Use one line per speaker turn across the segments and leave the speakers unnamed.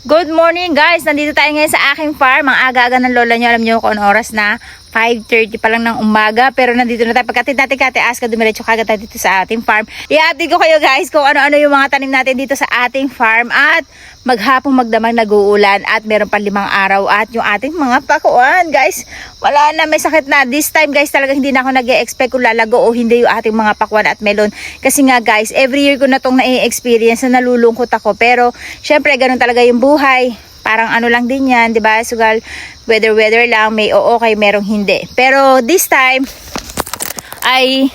Good morning guys! Nandito tayo ngayon sa aking farm. Ang aga-aga ng lola nyo. Alam nyo kung ano oras na. 5.30 pa lang ng umaga. Pero nandito na tayo. Pagkatid natin kate aska, dumiretso kagad tayo dito sa ating farm. I-update ko kayo guys kung ano-ano yung mga tanim natin dito sa ating farm. At maghapong magdamag nag-uulan. At meron pa limang araw. At yung ating mga pakuan guys. Wala na, may sakit na. This time guys talaga hindi na ako nag-expect kung lalago o hindi yung ating mga pakuan at melon. Kasi nga guys, every year ko na itong na-experience na nalulungkot ako. Pero syempre ganun talaga yung buhay. Parang ano lang din yan, 'di ba? Sugal weather weather lang, may oo okay, merong hindi. Pero this time ay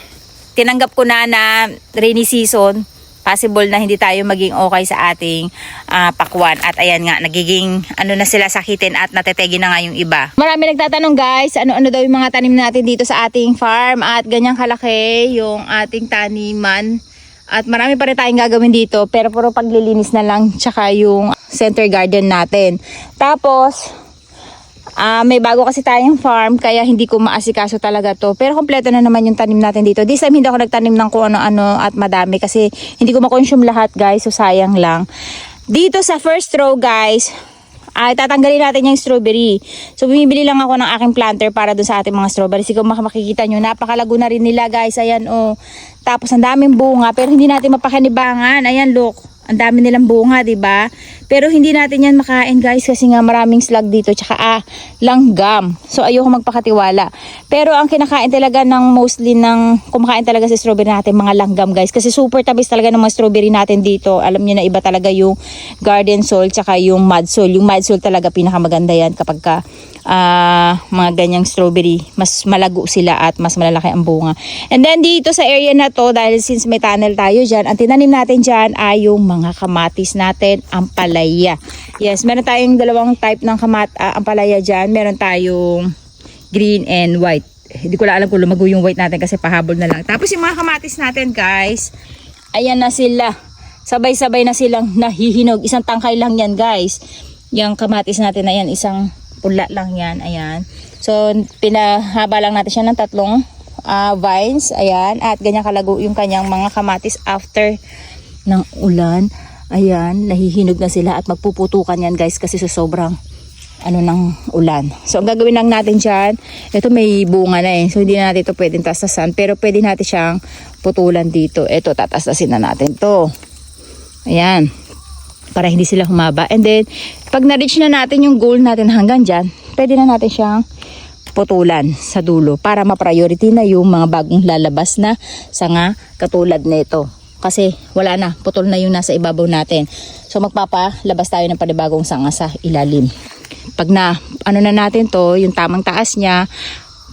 tinanggap ko na na rainy season. Possible na hindi tayo maging okay sa ating ah, pakwan. At ayan nga, nagiging ano na sila sakitin at natetegi na nga yung iba. Marami nagtatanong guys, ano-ano daw yung mga tanim natin dito sa ating farm. At ganyang kalaki yung ating taniman. At marami pa rin tayong gagawin dito. Pero puro paglilinis na lang. Tsaka yung center garden natin. Tapos, ah may bago kasi tayong farm. Kaya hindi ko maasikaso talaga to. Pero kompleto na naman yung tanim natin dito. This time hindi ako nagtanim ng kung ano-ano at madami. Kasi hindi ko makonsume lahat guys. So sayang lang. Dito sa first row guys, ay tatanggalin natin yung strawberry. So bumibili lang ako ng aking planter para doon sa ating mga strawberries. Kung mak- makikita nyo, napakalago na rin nila guys. Ayan oh. Tapos ang daming bunga pero hindi natin mapakanibangan. Ayan look. Ang dami nilang bunga, 'di ba? Pero hindi natin 'yan makain, guys, kasi nga maraming slug dito, tsaka ah, langgam. So ayoko magpakatiwala. Pero ang kinakain talaga ng mostly ng kumakain talaga sa strawberry natin mga langgam, guys, kasi super tabis talaga ng mga strawberry natin dito. Alam niyo na iba talaga yung garden soil tsaka yung mud soil. Yung mud soil talaga pinakamaganda 'yan kapag ka ah, mga ganyang strawberry, mas malago sila at mas malalaki ang bunga. And then dito sa area na to, dahil since may tunnel tayo dyan, ang tinanim natin dyan ay yung mga kamatis natin, ampalaya. Yes, meron tayong dalawang type ng kamat, ah, ampalaya dyan. Meron tayong green and white. Hindi ko lang alam kung lumago yung white natin kasi pahabol na lang. Tapos yung mga kamatis natin guys, ayan na sila. Sabay-sabay na silang nahihinog. Isang tangkay lang yan guys. Yung kamatis natin na yan, isang pula lang yan. Ayan. So, pinahaba lang natin siya ng tatlong ah, vines. Ayan. At ganyan kalago yung kanyang mga kamatis after ng ulan. Ayan. Nahihinog na sila at magpuputukan yan guys kasi sa sobrang ano ng ulan. So, ang gagawin lang natin dyan, ito may bunga na eh. So, hindi na natin ito pwedeng tastasan. Pero pwede natin siyang putulan dito. Ito, tatastasin na natin to. Ayan para hindi sila humaba. And then, pag na-reach na natin yung goal natin hanggang dyan, pwede na natin siyang putulan sa dulo para ma-priority na yung mga bagong lalabas na sanga katulad nito. Kasi wala na, putol na yung nasa ibabaw natin. So magpapalabas tayo ng panibagong sanga sa ilalim. Pag na, ano na natin to, yung tamang taas niya,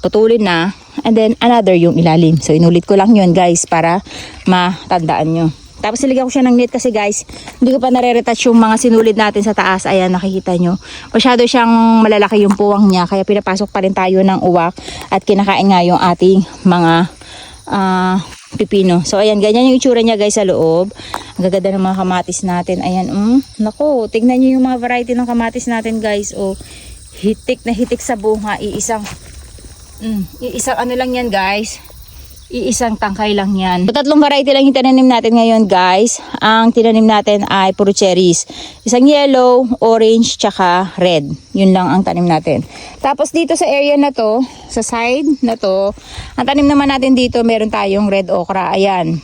putulin na, and then another yung ilalim. So inulit ko lang yun guys para matandaan nyo. Tapos niligyan ko siya ng net kasi guys, hindi ko pa nare-retouch yung mga sinulid natin sa taas. Ayan, nakikita nyo. Masyado siyang malalaki yung puwang niya. Kaya pinapasok pa rin tayo ng uwak at kinakain nga yung ating mga ah, pipino. So ayan, ganyan yung itsura niya guys sa loob. Ang gaganda ng mga kamatis natin. Ayan, um, nako, tignan nyo yung mga variety ng kamatis natin guys. O, hitik na hitik sa bunga. Iisang, mm, iisang ano lang yan guys iisang tangkay lang yan. Tatlong variety lang yung tinanim natin ngayon guys. Ang tinanim natin ay puro cherries. Isang yellow, orange, tsaka red. Yun lang ang tanim natin. Tapos dito sa area na to, sa side na to, ang tanim naman natin dito, meron tayong red okra. Ayan.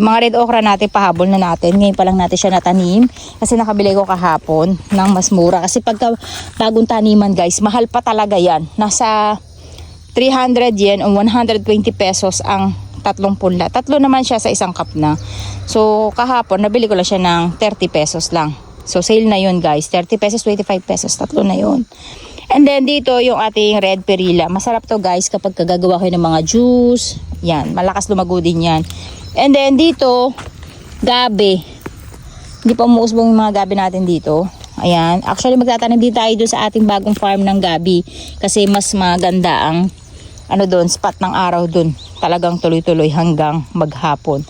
Yung mga red okra natin, pahabol na natin. Ngayon pa lang natin siya natanim. Kasi nakabili ko kahapon ng mas mura. Kasi pagka bagong taniman guys, mahal pa talaga yan. Nasa 300 yen o 120 pesos ang tatlong punla. Tatlo naman siya sa isang cup na. So, kahapon, nabili ko lang siya ng 30 pesos lang. So, sale na yun guys. 30 pesos, 25 pesos. Tatlo na yun. And then, dito yung ating red perilla. Masarap to guys kapag gagawa kayo ng mga juice. Yan, malakas lumago din yan. And then, dito, gabi. Hindi pa umuusbong yung mga gabi natin dito. Ayan. Actually, magtatanim din tayo doon sa ating bagong farm ng gabi. Kasi mas maganda ang ano doon, spot ng araw doon. Talagang tuloy-tuloy hanggang maghapon.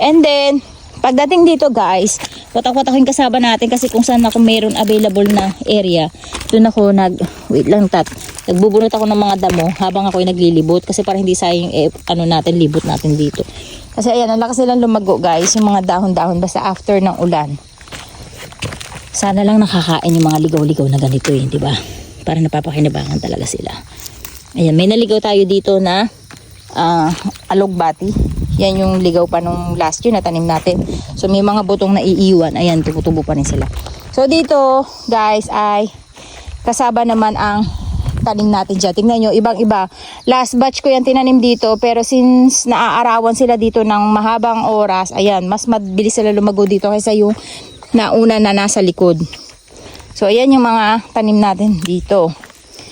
And then, pagdating dito guys, watak-watak yung kasama natin kasi kung saan ako mayroon available na area, doon ako nag, wait lang tat, nagbubunot ako ng mga damo habang ako naglilibot kasi para hindi sayang eh, ano natin, libot natin dito. Kasi ayan, ang lakas nilang lumago guys, yung mga dahon-dahon basta after ng ulan. Sana lang nakakain yung mga ligaw-ligaw na ganito eh, di ba? Para napapakinabangan talaga sila. Ayan, may naligaw tayo dito na ah, alugbati. Yan yung ligaw pa nung last year na tanim natin. So may mga butong na iiwan. Ayan, tubo-tubo pa rin sila. So dito, guys, ay kasaba naman ang tanim natin dyan. Tingnan nyo, ibang-iba. Last batch ko yan tinanim dito, pero since naaarawan sila dito ng mahabang oras, ayan, mas mabilis sila lumago dito kaysa yung nauna na nasa likod. So, ayan yung mga tanim natin dito.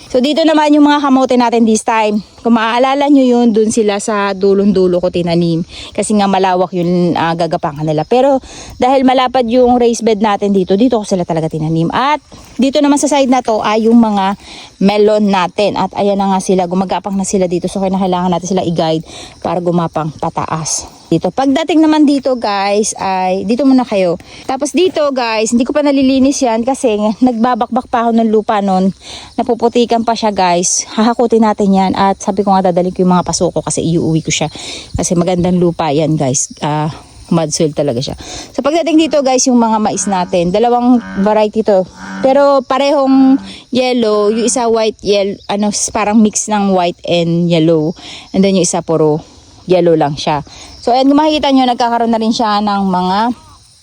So, dito naman yung mga kamote natin this time. Kung maaalala nyo yun, dun sila sa dulong-dulo ko tinanim. Kasi nga malawak yung ah, gagapangan nila. Pero, dahil malapad yung raised bed natin dito, dito ko sila talaga tinanim. At, dito naman sa side na to ay yung mga melon natin. At, ayan na nga sila, gumagapang na sila dito. So, kailangan natin sila i-guide para gumapang pataas dito. Pagdating naman dito guys ay dito muna kayo. Tapos dito guys, hindi ko pa nalilinis yan kasi nagbabakbak pa ako ng lupa nun. Napuputikan pa siya guys. Hahakutin natin yan at sabi ko nga dadalhin ko yung mga pasuko kasi iuwi ko siya. Kasi magandang lupa yan guys. Ah mud soil talaga siya. So pagdating dito guys, yung mga mais natin, dalawang variety to. Pero parehong yellow, yung isa white yellow, ano parang mix ng white and yellow. And then yung isa puro yellow lang siya. So, ayan, kung makikita nyo, nagkakaroon na rin siya ng mga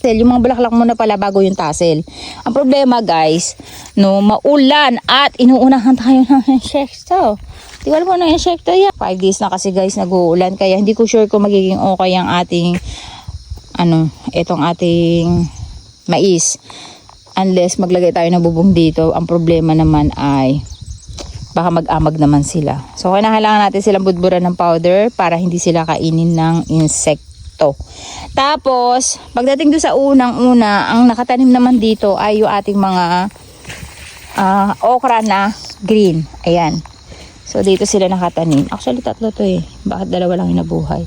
tassel. Yung mga bulaklak muna pala bago yung tassel. Ang problema, guys, no, maulan at inuunahan tayo ng insekto. Kung ano yung insekto yan. Five days na kasi, guys, nag-uulan. Kaya hindi ko sure kung magiging okay ang ating, ano, itong ating mais. Unless maglagay tayo ng bubong dito. Ang problema naman ay baka mag-amag naman sila. So, kailangan natin silang budburan ng powder para hindi sila kainin ng insekto. Tapos, pagdating doon sa unang-una, ang nakatanim naman dito ay yung ating mga ah, okra na green. Ayan. So, dito sila nakatanim. Actually, tatlo to eh. Bakit dalawa lang yung nabuhay?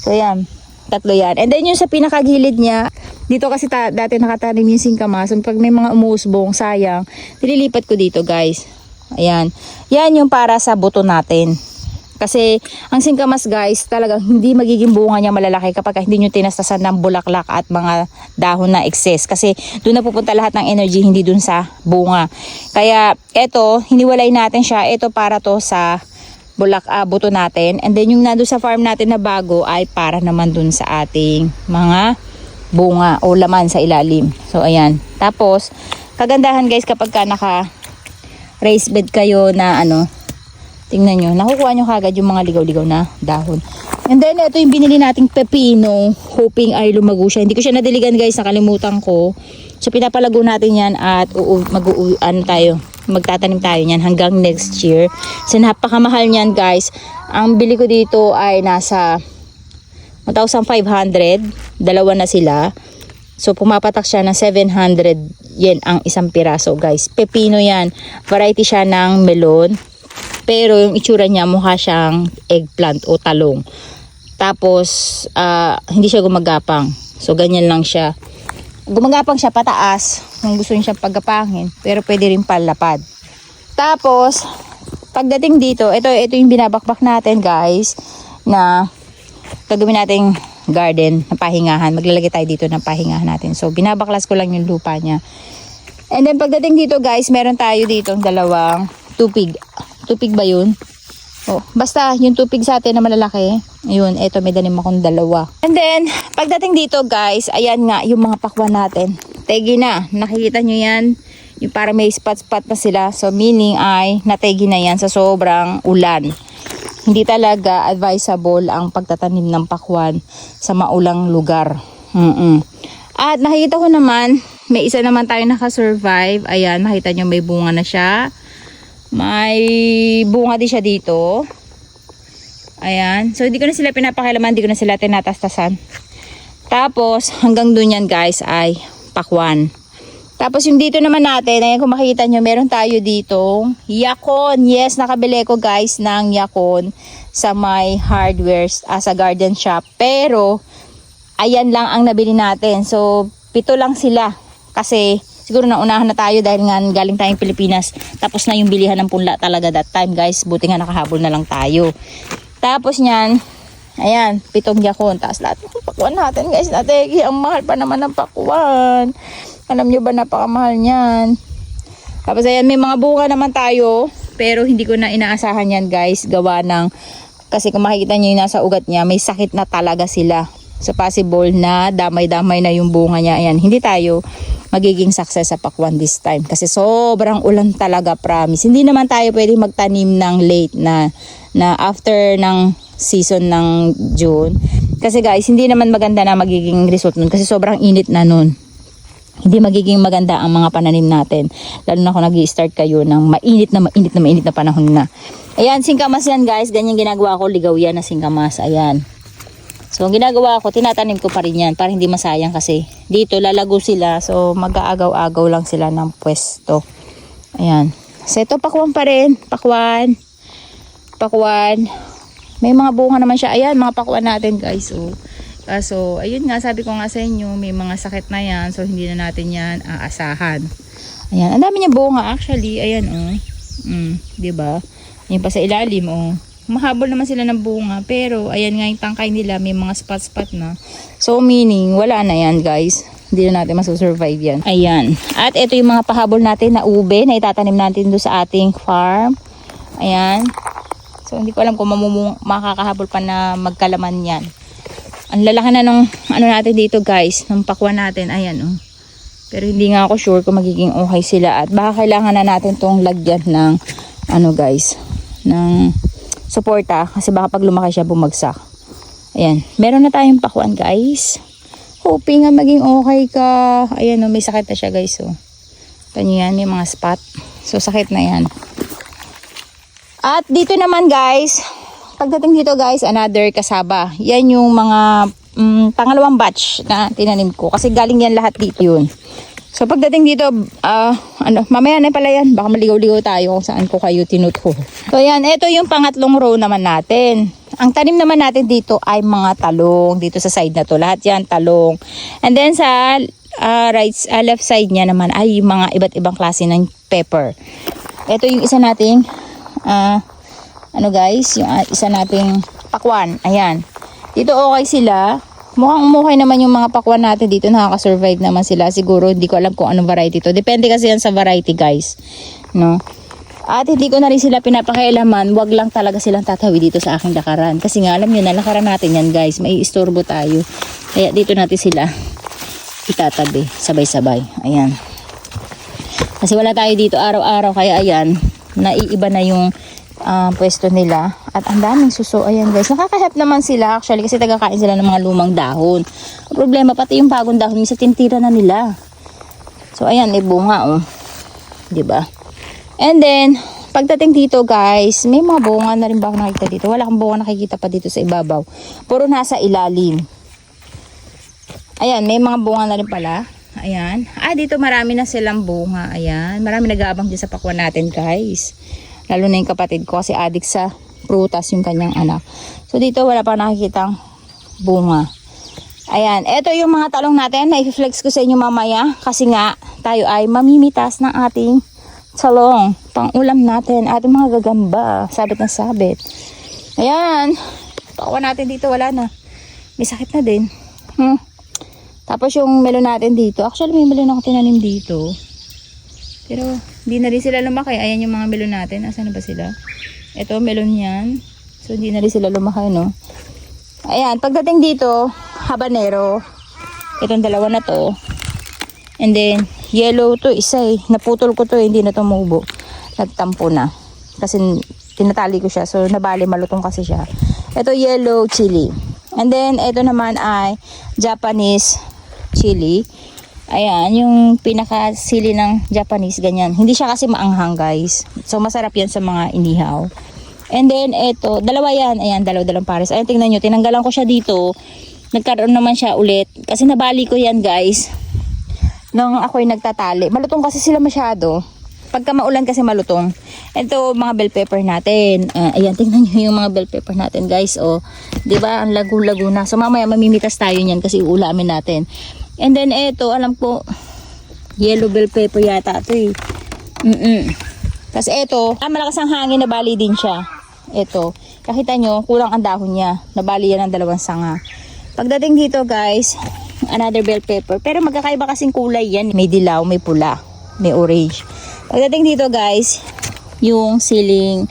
So, ayan. Tatlo yan. And then yung sa pinakagilid niya, dito kasi ta- dati nakatanim yung singkamas. Pag may mga umusbong, sayang, nililipat ko dito guys. Ayan. Yan yung para sa buto natin. Kasi ang singkamas guys, talagang hindi magiging bunga niya malalaki kapag hindi nyo tinastasan ng bulaklak at mga dahon na excess. Kasi doon na pupunta lahat ng energy, hindi doon sa bunga. Kaya eto, hiniwalay natin siya. Ito para to sa bulak ah, buto natin. And then yung nando sa farm natin na bago ay para naman dun sa ating mga bunga o laman sa ilalim. So ayan. Tapos, kagandahan guys kapag ka naka raised bed kayo na ano, tingnan nyo, nakukuha nyo kagad yung mga ligaw-ligaw na dahon. And then, ito yung binili nating pepino, hoping ay lumago siya. Hindi ko siya nadiligan guys, nakalimutan ko. So, pinapalago natin yan at uu, mag ano tayo, magtatanim tayo niyan hanggang next year. So, napakamahal niyan guys. Ang bili ko dito ay nasa 1,500. Dalawa na sila. So, pumapatak siya ng 700 yen ang isang piraso, guys. Pepino yan. Variety siya ng melon. Pero yung itsura niya, mukha siyang eggplant o talong. Tapos, ah, hindi siya gumagapang. So, ganyan lang siya. Gumagapang siya pataas kung gusto niya siyang paggapangin. Pero pwede rin palapad. Tapos, pagdating dito, ito, ito yung binabakbak natin, guys, na gagawin nating garden na pahingahan. Maglalagay tayo dito ng pahingahan natin. So, binabaklas ko lang yung lupa niya. And then, pagdating dito, guys, meron tayo dito dalawang tupig. Tupig ba yun? Oh, basta, yung tupig sa atin na malalaki. Ayun, eto, may danim akong dalawa. And then, pagdating dito, guys, ayan nga, yung mga pakwan natin. Tegi na. Nakikita nyo yan? Yung para may spot-spot na sila. So, meaning ay, nategi na yan sa sobrang ulan hindi talaga advisable ang pagtatanim ng pakwan sa maulang lugar. Mm-mm. At nakikita ko naman, may isa naman tayo nakasurvive. Ayan, nakita nyo may bunga na siya. May bunga din siya dito. Ayan. So, hindi ko na sila pinapakilaman, hindi ko na sila tinatastasan. Tapos, hanggang dun yan guys ay pakwan. Tapos yung dito naman natin, ayan kung makikita nyo, meron tayo dito, yakon. Yes, nakabili ko guys ng yakon sa my hardware as a garden shop. Pero, ayan lang ang nabili natin. So, pito lang sila. Kasi, siguro naunahan na tayo dahil nga galing tayong Pilipinas. Tapos na yung bilihan ng punla talaga that time guys. Buti nga nakahabol na lang tayo. Tapos niyan, ayan, pitong yakon. Tapos lahat ng pakwan natin guys. Nategi, ang mahal pa naman ng pakwan. Alam nyo ba napakamahal niyan. Tapos ayan, may mga bunga naman tayo. Pero hindi ko na inaasahan yan guys. Gawa ng, kasi kung makikita nyo yung nasa ugat niya, may sakit na talaga sila. So possible na damay-damay na yung bunga niya. Ayan, hindi tayo magiging success sa pakwan this time. Kasi sobrang ulan talaga, promise. Hindi naman tayo pwede magtanim ng late na, na after ng season ng June. Kasi guys, hindi naman maganda na magiging result nun kasi sobrang init na nun hindi magiging maganda ang mga pananim natin. Lalo na kung nag start kayo ng mainit na mainit na mainit na panahon na. Ayan, singkamas yan guys. Ganyan ginagawa ko. Ligaw yan na singkamas. Ayan. So, ang ginagawa ko, tinatanim ko pa rin yan para hindi masayang kasi dito lalago sila. So, mag-aagaw-agaw lang sila ng pwesto. Ayan. So, ito pakwan pa rin. Pakwan. Pakwan. May mga bunga naman siya. Ayan, mga pakwan natin guys. Oh. Kaso, ayun nga, sabi ko nga sa inyo, may mga sakit na yan. So, hindi na natin yan aasahan. Ayan, ang dami niya bunga actually. Ayan, oh. Mm, ba? Yan pa sa ilalim, oh. Mahabol naman sila ng bunga. Pero, ayan nga yung tangkay nila, may mga spot-spot na. So, meaning, wala na yan, guys. Hindi na natin masusurvive yan. Ayan. At ito yung mga pahabol natin na ube na itatanim natin doon sa ating farm. Ayan. So, hindi ko alam kung mamumung makakahabol pa na magkalaman yan. Ang lalaki na nung ano natin dito guys, ng pakwan natin. Ayan oh. Pero hindi nga ako sure kung magiging okay sila at baka kailangan na natin tong lagyan ng ano guys, ng suporta kasi baka pag lumaki siya bumagsak. Ayan, meron na tayong pakwan guys. Hoping nga maging okay ka. Ayan oh, may sakit na siya guys oh. Tanyo yan, may mga spot. So sakit na yan. At dito naman guys, pagdating dito guys, another kasaba. Yan yung mga mm, pangalawang batch na tinanim ko. Kasi galing yan lahat dito yun. So pagdating dito, ah, ano, mamaya na pala yan. Baka maligaw-ligaw tayo kung saan ko kayo tinuturo. So yan, ito yung pangatlong row naman natin. Ang tanim naman natin dito ay mga talong. Dito sa side na to. Lahat yan, talong. And then sa ah, right, ah, left side niya naman ay mga iba't ibang klase ng pepper. Ito yung isa nating ah, ano guys, yung ah, isa nating pakwan. Ayan. Dito okay sila. Mukhang umukay naman yung mga pakwan natin dito. Nakaka-survive naman sila. Siguro hindi ko alam kung anong variety to. Depende kasi yan sa variety guys. No? At hindi ko na rin sila pinapakialaman. Wag lang talaga silang tatawi dito sa aking lakaran. Kasi nga alam nyo na lakaran natin yan guys. May istorbo tayo. Kaya dito natin sila itatabi. Sabay-sabay. Ayan. Kasi wala tayo dito araw-araw. Kaya ayan. Naiiba na yung ah, pwesto nila. At ang daming suso. Ayan guys. Nakaka-help naman sila actually kasi tagakain sila ng mga lumang dahon. Ang problema pati yung bagong dahon. Minsan tintira na nila. So ayan. May bunga oh. ba? And then, pagdating dito guys, may mga bunga na rin ba ako nakikita dito? Wala akong bunga nakikita pa dito sa ibabaw. Puro nasa ilalim. Ayan, may mga bunga na rin pala. Ayan. Ah, dito marami na silang bunga. Ayan. Marami nag-aabang dyan sa pakwan natin guys. Lalo na yung kapatid ko kasi adik sa prutas yung kanyang anak. So dito wala pa nakikitang bunga. Ayan, ito yung mga talong natin na i-flex ko sa inyo mamaya kasi nga tayo ay mamimitas ng ating talong. Pang ulam natin, ating mga gagamba, sabit na sabit. Ayan, pakuha natin dito, wala na. May sakit na din. Hmm. Tapos yung melon natin dito, actually may melon ako tinanim dito. Pero hindi na rin sila lumaki. Ayan yung mga melon natin. Asan na ba sila? Ito, melon yan. So hindi na rin sila lumaki, no? Ayan, pagdating dito, habanero. Itong dalawa na to. And then, yellow to, isa eh. Naputol ko to, eh, hindi na tumubo. Nagtampo na. Kasi tinatali ko siya. So, nabali, malutong kasi siya. Ito, yellow chili. And then, ito naman ay Japanese chili. Ayan, yung pinakasili ng Japanese, ganyan. Hindi siya kasi maanghang, guys. So, masarap yan sa mga inihaw. And then, ito, dalawa yan. Ayan, dalaw-dalawang pares. Ayan, tingnan nyo, tinanggalan ko siya dito. Nagkaroon naman siya ulit. Kasi nabali ko yan, guys. Nung ako'y nagtatali. Malutong kasi sila masyado. Pagka maulan kasi malutong. Ito, mga bell pepper natin. Ah, ayan, tingnan nyo yung mga bell pepper natin, guys. O, di ba Ang lagu-lagu na. So, mamaya mamimitas tayo niyan kasi uulamin natin. And then, ito, alam ko, yellow bell pepper yata ito eh. Mm-mm. Tapos ito, ah, malakas ang hangin, nabali din siya. Ito, kakita nyo, kulang ang dahon niya. Nabali yan ng dalawang sanga. Pagdating dito guys, another bell pepper. Pero magkakaiba kasing kulay yan. May dilaw, may pula, may orange. Pagdating dito guys, yung siling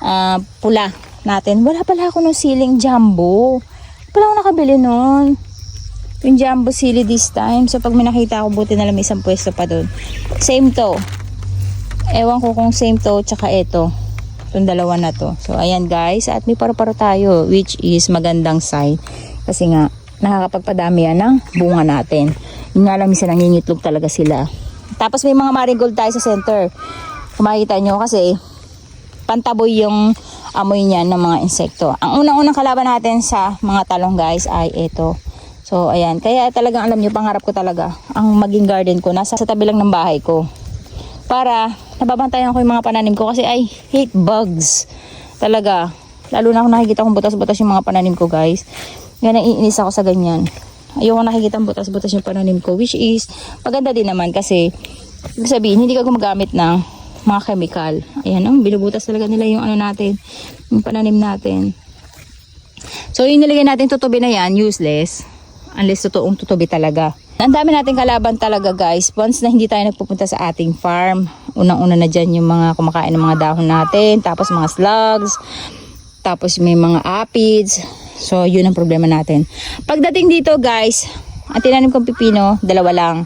ah, pula natin. Wala pala ako ng siling jumbo. Wala ako nakabili nun. Yung jumbo sili this time. So pag may nakita ako, buti na lang may isang pwesto pa doon. Same to. Ewan ko kung same to, tsaka ito. Itong dalawa na to. So ayan guys, at may paro-paro tayo, which is magandang sign. Kasi nga, nakakapagpadami yan ng bunga natin. Yung nga lang, minsan nangingitlog talaga sila. Tapos may mga marigold tayo sa center. Kung makikita nyo kasi, pantaboy yung amoy niyan ng mga insekto. Ang unang-unang kalaban natin sa mga talong guys ay ito. So ayan, kaya talagang alam nyo, pangarap ko talaga ang maging garden ko nasa sa tabi lang ng bahay ko. Para nababantayan ko yung mga pananim ko kasi I hate bugs. Talaga. Lalo na kung nakikita kong butas-butas yung mga pananim ko guys. Kaya naiinis ako sa ganyan. Ayoko nakikita butas-butas yung pananim ko which is maganda din naman kasi ibig sabihin hindi ka gumagamit ng mga chemical. Ayan, oh, binubutas talaga nila yung ano natin, yung pananim natin. So, yung nilagay natin tutubi na yan, useless. Unless totoong tutubi talaga. Ang dami natin kalaban talaga guys. Once na hindi tayo nagpupunta sa ating farm, unang-una na dyan yung mga kumakain ng mga dahon natin, tapos mga slugs, tapos may mga aphids. So, yun ang problema natin. Pagdating dito guys, ang tinanim kong pipino, dalawa lang.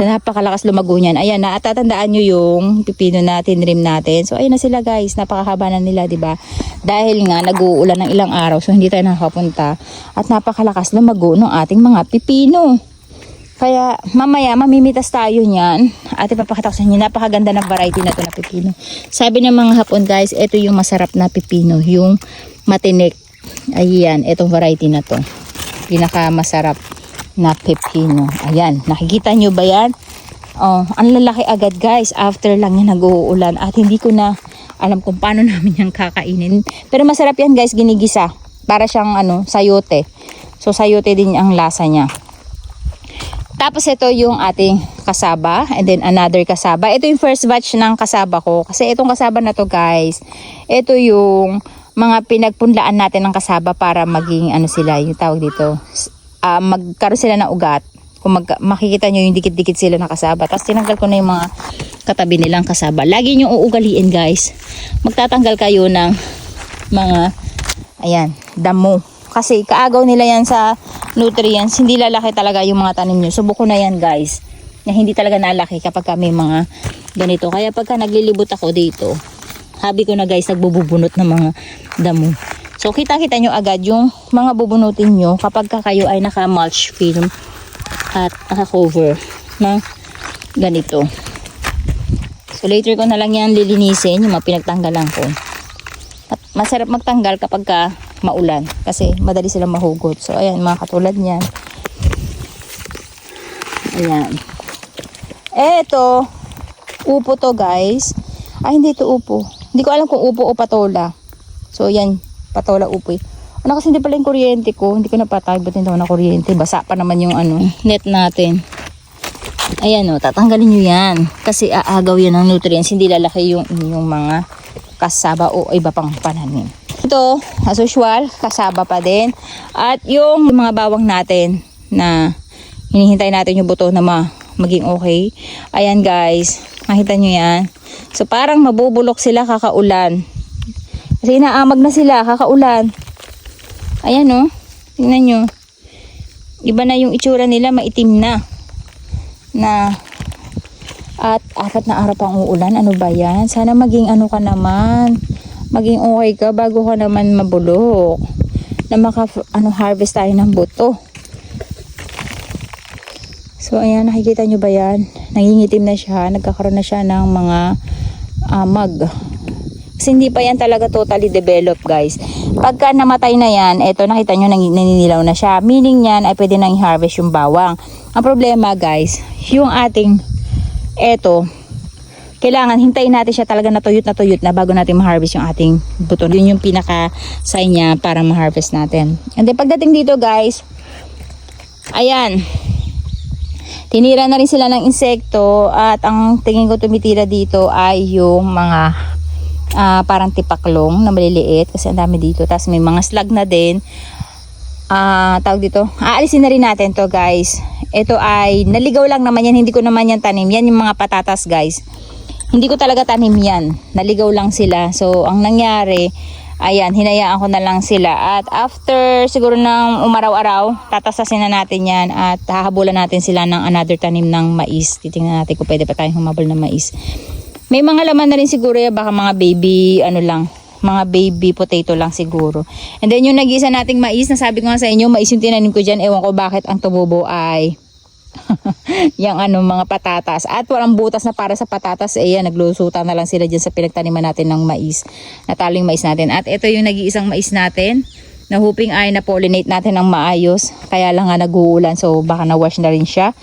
So, napakalakas lumago niyan. Ayan, natatandaan nyo yung pipino na tinrim natin. So, ayun na sila guys. Napakahaba na nila, di ba? Dahil nga, nag-uulan ng ilang araw. So, hindi tayo nakakapunta. At napakalakas lumago ng ating mga pipino. Kaya, mamaya, mamimitas tayo niyan. At ipapakita ko sa inyo, napakaganda ng variety na to na pipino. Sabi ng mga hapon guys, ito yung masarap na pipino. Yung matinik. Ayan, itong variety na to. Pinaka masarap na pepino. Ayan, nakikita nyo ba yan? Oh, ang lalaki agad guys. After lang yan nag-uulan at hindi ko na alam kung paano namin yan kakainin. Pero masarap yan guys, ginigisa. Para siyang ano, sayote. So sayote din ang lasa niya. Tapos ito yung ating kasaba and then another kasaba. Ito yung first batch ng kasaba ko. Kasi itong kasaba na to guys, ito yung mga pinagpunlaan natin ng kasaba para maging ano sila, yung tawag dito, ah, magkaroon sila ng ugat. Kung mag, makikita nyo yung dikit-dikit sila na. Tapos tinanggal ko na yung mga katabi nilang kasaba. Lagi nyo uugaliin guys. Magtatanggal kayo ng mga, ayan, damo. Kasi kaagaw nila yan sa nutrients. Hindi lalaki talaga yung mga tanim nyo. Subok ko na yan guys. Na hindi talaga nalaki kapag may mga ganito. Kaya pagka naglilibot ako dito, habi ko na guys, nagbubunot ng mga damo. So, kita-kita nyo agad yung mga bubunutin nyo kapag ka kayo ay naka-mulch film at naka-cover ng ganito. So, later ko na lang yan lilinisin yung mga pinagtanggalan ko. At masarap magtanggal kapag ka maulan kasi madali silang mahugot. So, ayan, mga katulad niyan. Ayan. Eto, upo to guys. Ay, hindi to upo. Hindi ko alam kung upo o patola. So, yan. Patola upo eh. Ano kasi hindi pala yung kuryente ko. Hindi ko napatay. Ba't hindi ako na kuryente? Basa pa naman yung ano, net natin. Ayan o, tatanggalin nyo yan. Kasi aagaw yan ng nutrients. Hindi lalaki yung inyong mga kasaba o iba pang pananim. Ito, as usual, kasaba pa din. At yung mga bawang natin na hinihintay natin yung buto na ma maging okay. Ayan guys, makita nyo yan. So parang mabubulok sila kakaulan. Kasi inaamag na sila kakaulan. Ayan o, tingnan nyo. Iba na yung itsura nila, maitim na. Na at apat na araw pang uulan. Ano ba yan? Sana maging ano ka naman. Maging okay ka bago ka naman mabulok. Na maka ano, harvest tayo ng buto. So ayan, nakikita nyo ba yan? Nangingitim na siya. Nagkakaroon na siya ng mga amag. Kasi hindi pa yan talaga totally developed guys. Pagka namatay na yan, eto nakita nyo naninilaw na siya. Meaning yan ay pwede nang i-harvest yung bawang. Ang problema guys, yung ating eto, kailangan hintayin natin siya talaga na tuyot na tuyot na bago natin ma-harvest yung ating buto. Yun yung pinaka sign niya para ma-harvest natin. And then pagdating dito guys, ayan, tinira na rin sila ng insekto at ang tingin ko tumitira dito ay yung mga ah, parang tipaklong na maliliit kasi ang dami dito. Tapos may mga slag na din. ah tawag dito, aalisin na rin natin to guys. Ito ay naligaw lang naman yan, hindi ko naman yan tanim. Yan yung mga patatas guys. Hindi ko talaga tanim yan. Naligaw lang sila. So ang nangyari, ayan, hinayaan ko na lang sila. At after siguro ng umaraw-araw, tatasasin na natin yan at hahabulan natin sila ng another tanim ng mais. Titingnan natin kung pwede pa tayong humabol ng mais. May mga laman na rin siguro yan, baka mga baby, ano lang, mga baby potato lang siguro. And then yung nag-isa nating mais, nasabi ko nga sa inyo, mais yung tinanim ko dyan, ewan ko bakit ang tumubo ay yung ano mga patatas. At walang butas na para sa patatas eh yan naglusutan na lang sila dyan sa pinagtaniman natin ng mais natalo yung mais natin. At ito yung nag-iisang mais natin na hoping ay na-pollinate natin ng maayos. Kaya lang nga nag-uulan so baka na-wash na rin siya.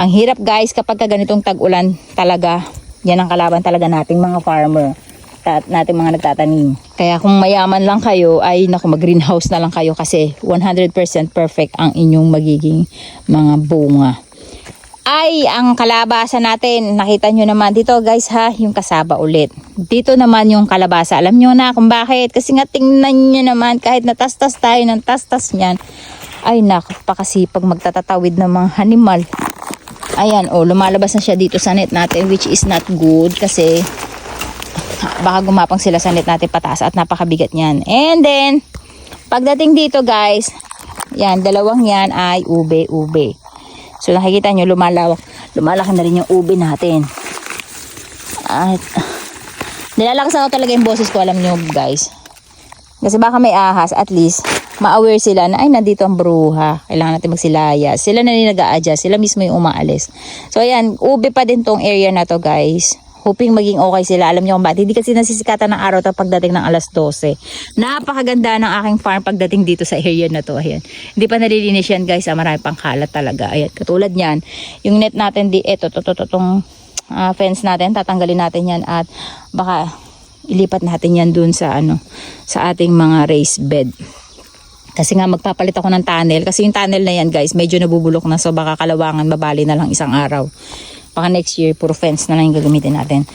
Ang hirap guys kapag ka ganitong tag-ulan talaga yan ang kalaban talaga nating mga farmer tat nating mga nagtatanim. Kaya kung mayaman lang kayo, ay naku, mag-greenhouse na lang kayo kasi 100% perfect ang inyong magiging mga bunga. Ay, ang kalabasa natin, nakita nyo naman dito guys ha, yung kasaba ulit. Dito naman yung kalabasa. Alam nyo na kung bakit. Kasi nga tingnan nyo naman, kahit natastas tayo ng tastas niyan, ay naku, pakasipag magtatatawid ng mga animal. Ayan, oh, lumalabas na siya dito sa net natin which is not good kasi baka gumapang sila sa net natin pataas at napakabigat niyan. And then, pagdating dito guys, yan, dalawang yan ay ube-ube. So nakikita nyo, lumalawak, lumalaki na rin yung ube natin. At, nilalakasan ko talaga yung boses ko, alam nyo guys. Kasi baka may ahas, at least, ma-aware sila na, ay, nandito ang bruha. Kailangan natin magsilaya. Sila na rin nag-a-adjust. Sila mismo yung umaalis. So, ayan, ube pa din tong area na to, guys. Hoping maging okay sila. Alam niyo kung bakit. Hindi kasi nasisikatan ng araw to pagdating ng alas 12. Napakaganda ng aking farm pagdating dito sa area na to. Ayan. Hindi pa nalilinis yan, guys. Ah, marami pang kalat talaga. Ayan. Katulad niyan. Yung net natin di, eto, to, ah, fence natin. Tatanggalin natin yan at baka ilipat natin yan dun sa ano sa ating mga raised bed kasi nga magpapalit ako ng tunnel kasi yung tunnel na yan guys medyo nabubulok na so baka kalawangan babali na lang isang araw baka next year puro fence na lang yung gagamitin natin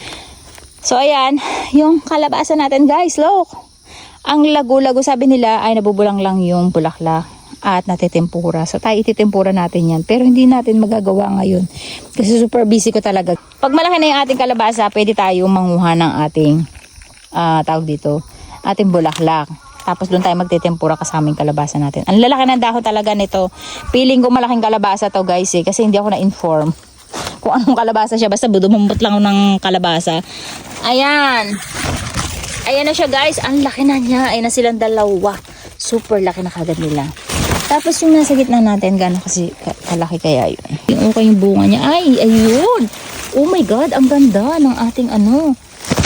so ayan yung kalabasa natin guys look ang lago-lago sabi nila ay nabubulang lang yung bulaklak at natitempura. So tayo ititempura natin yan. Pero hindi natin magagawa ngayon. Kasi super busy ko talaga. Pag malaki na yung ating kalabasa, pwede tayo manguha ng ating ah tawag dito, ating bulaklak. Tapos doon tayo magtitempura kasaming kalabasa natin. Ang lalaki ng dahon talaga nito. Feeling ko malaking kalabasa to guys eh. Kasi hindi ako na-inform kung anong kalabasa siya. Basta dumambot lang ng kalabasa. Ayan. Ayan na siya guys. Ang laki na niya. Ayan na silang dalawa. Super laki na kagad nila. Tapos yung nasa gitna natin, gano'n kasi ka- kalaki kaya yun. Yung okay yung bunga niya. Ay, ayun. Oh my God, ang ganda ng ating ano,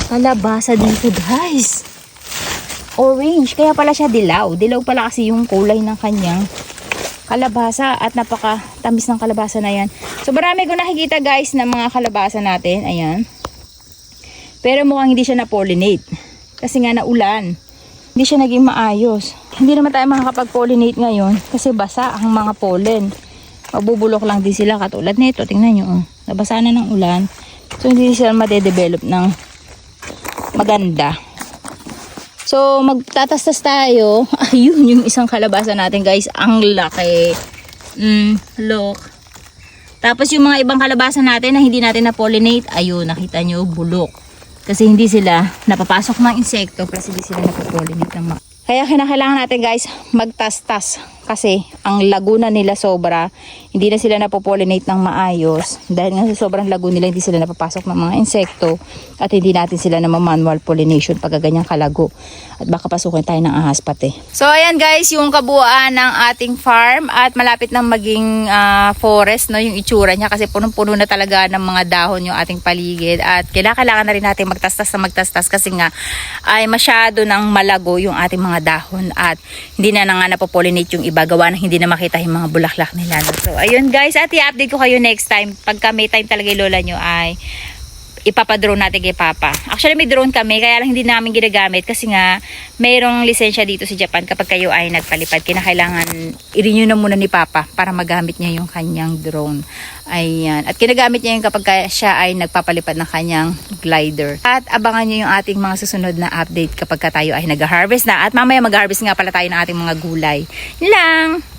kalabasa dito guys. Orange. Kaya pala siya dilaw. Dilaw pala kasi yung kulay ng kanyang kalabasa at napaka tamis ng kalabasa na yan. So marami ko nakikita guys ng mga kalabasa natin. Ayan. Pero mukhang hindi siya na-pollinate. Kasi nga naulan. Hindi siya naging maayos. Hindi naman tayo makakapag-pollinate ngayon kasi basa ang mga pollen. Mabubulok lang din sila katulad nito. Tingnan nyo. Oh. Nabasa na ng ulan. So hindi sila madedevelop ng maganda. So, magtatastas tayo. Ayun, yung isang kalabasa natin, guys. Ang laki. Mm, look. Tapos yung mga ibang kalabasa natin na hindi natin na-pollinate, ayun, nakita nyo, bulok. Kasi hindi sila napapasok ng insekto kasi hindi sila napapollinate ng ma- Kaya kinakailangan natin guys magtastas kasi ang laguna nila sobra, hindi na sila napopollinate ng maayos. Dahil nga sa sobrang lago nila hindi sila napapasok ng mga insekto at hindi natin sila na manual pollination pag ganyan kalago. At baka pasukin tayo ng ahas pati. So ayan guys yung kabuuan ng ating farm at malapit nang maging ah, forest no yung itsura niya. Kasi punong-puno na talaga ng mga dahon yung ating paligid at kailangan na rin natin magtastas na magtastas kasi nga ay masyado nang malago yung ating mga dahon at hindi na na nga napopollinate yung iba gawa na hindi na makita yung mga bulaklak nila. So ayun guys at i-update ko kayo next time pagka may time talaga yung lola nyo ay ipapadrone natin kay Papa. Actually, may drone kami, kaya lang hindi namin ginagamit kasi nga mayroong lisensya dito sa Japan kapag kayo ay nagpalipad. Kinakailangan i-renew na muna ni Papa para magamit niya yung kanyang drone. Ayan. At kinagamit niya yung kapag ka- siya ay nagpapalipad ng kanyang glider. At abangan niyo yung ating mga susunod na update kapag ka tayo ay nag-harvest na. At mamaya mag-harvest nga pala tayo ng ating mga gulay. Yun lang!